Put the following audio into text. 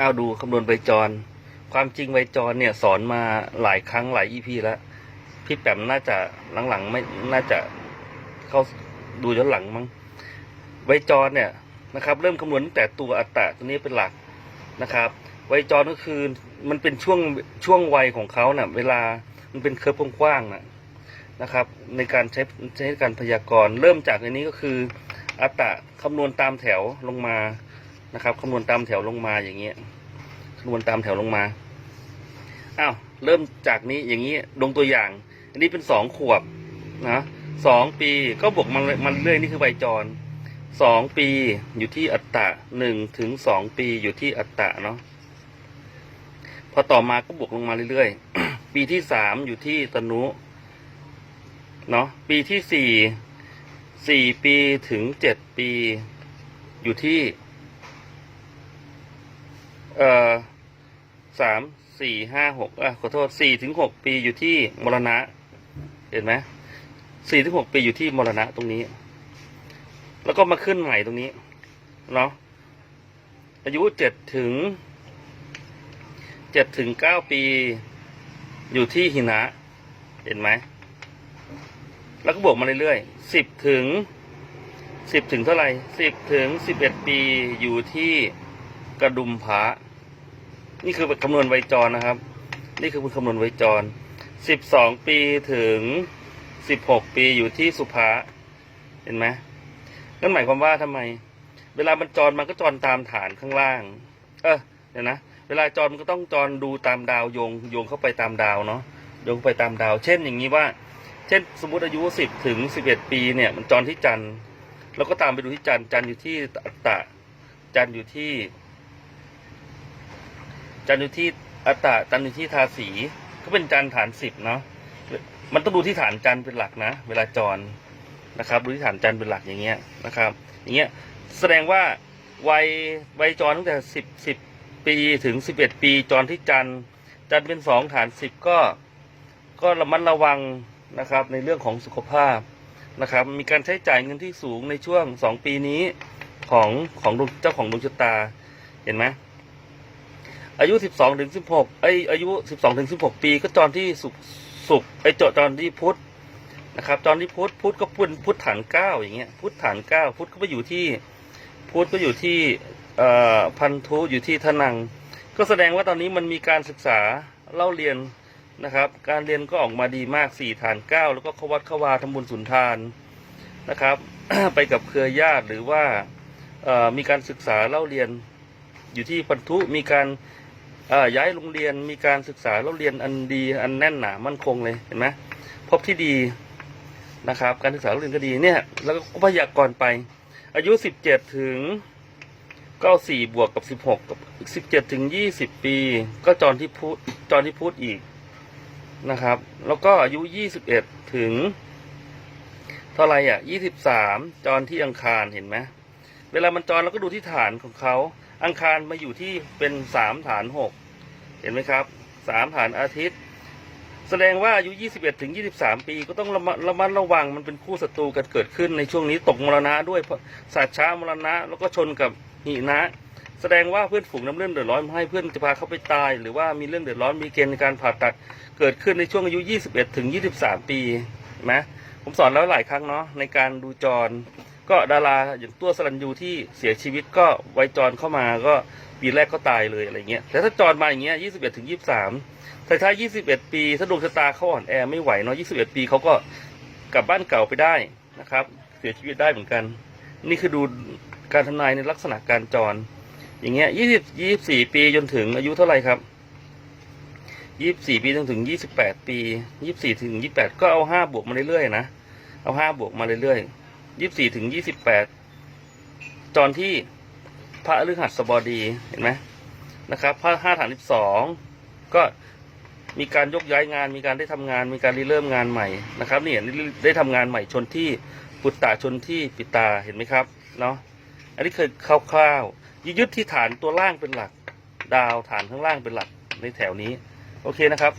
อ้าวดูคำนวณใบจร ความจริงใบจรเนี่ยสอนมาหลายครั้งหลายอีพีแล้ว พี่แปมน่าจะหลังๆไม่น่าจะเข้าดูย้อนหลังมั้งใบจรเนี่ยนะครับ เริ่มคำนวณตั้งแต่ตัวอัตราตัวนี้เป็นหลักนะครับใบจรก็คือมันเป็นช่วงช่วงวัยของเขาเน่ะ เวลามันเป็นเคอร์ฟกว้างๆนะนะครับ ในการใช้ใช้การพยากรณ์ เริ่มจากในนี้ก็คืออัตราคำนวณตามแถวลงมา นะครับคำนวณตามแถวลงมาอย่างเงี้ยคำนวณตามแถวลงมาอ้าวเริ่มจากนี้อย่างนี้ลงตัวอย่าง อันนี้เป็นสองขวบนะสองปีก็บวกมันมันเรื่อยนี่คือใบจรสองปีอยู่ที่อัตราหนึ่งถึงสองปีอยู่ที่อัตราเนาะพอต่อมาก็บวกลงมาเรื่อยๆ ปีที่สามอยู่ที่ตนุเนาะปีที่สี่สี่ปีถึงเจ็ดปีอยู่ที่ เอ่อสามสี่ห้าหกอะขอโทษสี่ถึงหกปีอยู่ที่มรณะ เห็นไหมสี่ถึงหกปีอยู่ที่มรณะตรงนี้ แล้วก็มาขึ้นใหม่ตรงนี้เนาะอายุเจ็ดถึงเจ็ดถึงเก้าปีอยู่ที่หินะ เห็นไหม แล้วก็บวกมาเรื่อยๆสิบถึงสิบถึงเท่าไหร่สิบถึงสิบเอ็ดปีอยู่ที่กระดุมผา นี่คือคำนวณไวจรนะครับ นี่คือคำนวณไวจรสิบสองปีถึงสิบหกปีอยู่ที่สุภาเห็นไหมนั่นหมายความว่าทำไม เวลามันจรมันก็จรตามฐานข้างล่าง เออเดี๋ยวนะ เวลาจรมันก็ต้องจรดูตามดาวโยงโยงเข้าไปตามดาวเนาะโยงไปตามดาว เช่นอย่างนี้ว่า เช่นสมมติอายุสิบถึงสิบเอ็ดปีเนี่ย มันจรที่จันทร์เราก็ตามไปดูที่จันทร์จันทร์อยู่ที่อัตตะจันทร์อยู่ที่ จันอยู่ที่อัตตะจันอยู่ที่ทาสีก็เป็นจันฐานสิบเนาะมันต้องดูที่ฐานจันเป็นหลักนะ เวลาจรนะครับดูที่ฐานจันเป็นหลักอย่างเงี้ยนะครับ อย่างเงี้ยแสดงว่าวัยวัยจรตั้งแต่สิบสิบปีถึงสิบเอ็ดปีจรที่จันจันเป็นสองฐานสิบก็ก็ระมัดระวังนะครับ ในเรื่องของสุขภาพนะครับ มีการใช้จ่ายเงินที่สูงในช่วงสองปีนี้ของของเจ้าของดวงชะตาเห็นไหม อายุสิบสองถึงสิบหกไออายุสิบสองถึงสิบหกปี ก็จรที่สุกสุกไอเจาะจรที่พุทธนะครับจรที่พุทธพุทธก็พุธพุทธฐานเก้าอย่างเงี้ยพุทธฐานเก้าพุทธก็ไปอยู่ที่พุทธก็อยู่ที่อ่อพันธุอยู่ที่ทนัง ก็แสดงว่าตอนนี้มันมีการศึกษาเล่าเรียนนะครับ การเรียนก็ออกมาดีมากสี่ฐานเก้าแล้วก็ขวัดขวาทำบุญสุนทานนะครับ ไปกับเครือญาติหรือว่าอ่อมีการศึกษาเล่าเรียนอยู่ที่พันธุมีการ ย้ายโรงเรียนมีการศึกษาเล่าเรียนอันดีอันแน่นหนามั่นคงเลยเห็นไหมพบที่ดีนะครับ การศึกษาเล่าเรียนก็ดีเนี่ย แล้วก็พยากรณ์ไป อายุสิบเจ็ดถึงเก็สี่บวกกับสิบหกกับสิบเจ็ดถึงยี่สิบปี ก็จรที่พูดจรที่พูดอีกนะครับ แล้วก็อายุ21ถึง เท่าไหร่อะ23จรที่อังคารเห็นไหมเวลามันจรเราก็ดูที่ฐานของเขา อังคารมาอยู่ที่เป็น3ฐาน6เห็นไหมครับ3ฐานอาทิตย์ แสดงว่าอายุ 21 ถึง 23 ปี ก็ต้องระมัดระมัดระวังมันเป็นคู่ศัตรูกันเกิดขึ้นในช่วงนี้ตกมรณะด้วยศาสตร์ช้ามรณะ แล้วก็ชนกับหินะ แสดงว่าเพื่อนฝูงน้ำเรื่องเดือดร้อนมาให้เพื่อนจะพาเขาไปตาย หรือว่ามีเรื่องเดือดร้อนมีเกณฑ์ในการผ่าตัดเกิดขึ้นในช่วงอายุ 21 ถึง 23 ปีเห็นไหมผมสอนแล้วหลายครั้งเนาะในการดูจร ก็ดาราอย่างตัวสรัญยูที่เสียชีวิตก็ไวยจรเข้ามาก็ปีแรกก็ตายเลยอะไรเงี้ยแต่ถ้าจรมาอย่างเงี้ย21ถึง23ท้ายๆ21ปีถ้าดวงชะตาเขาอ่อนแอไม่ไหวเนาะ21ปีเขาก็กลับบ้านเก่าไปได้นะครับ เสียชีวิตได้เหมือนกัน นี่คือดูการทำนายในลักษณะการจร อย่างเงี้ย20 24ปีจนถึงอายุเท่าไหร่ครับยี่สิบสี่ปีจนถึงยี่สิบแปดปียี่สิบสี่ถึงยี่แปดก็เอาห้าบวกมาเรื่อยๆนะเอาห้าบวกมาเรื่อยๆ ยี่สิบสี่ถึงยี่สิบแปดจอนที่พระฤหัสบดีเห็นไหมนะครับพระห้าฐานสิบสองก็มีการยกย้ายงาน มีการได้ทำงาน มีการริเริ่มงานใหม่นะครับนี่ได้ทำงานใหม่ชนที่ปุตตะชนที่ปิตาเห็นไหมครับเนาะอันนี้เคยคร่าวๆยึดที่ฐานตัวล่างเป็นหลัก ดาวฐานข้างล่างเป็นหลักในแถวนี้ โอเคนะครับ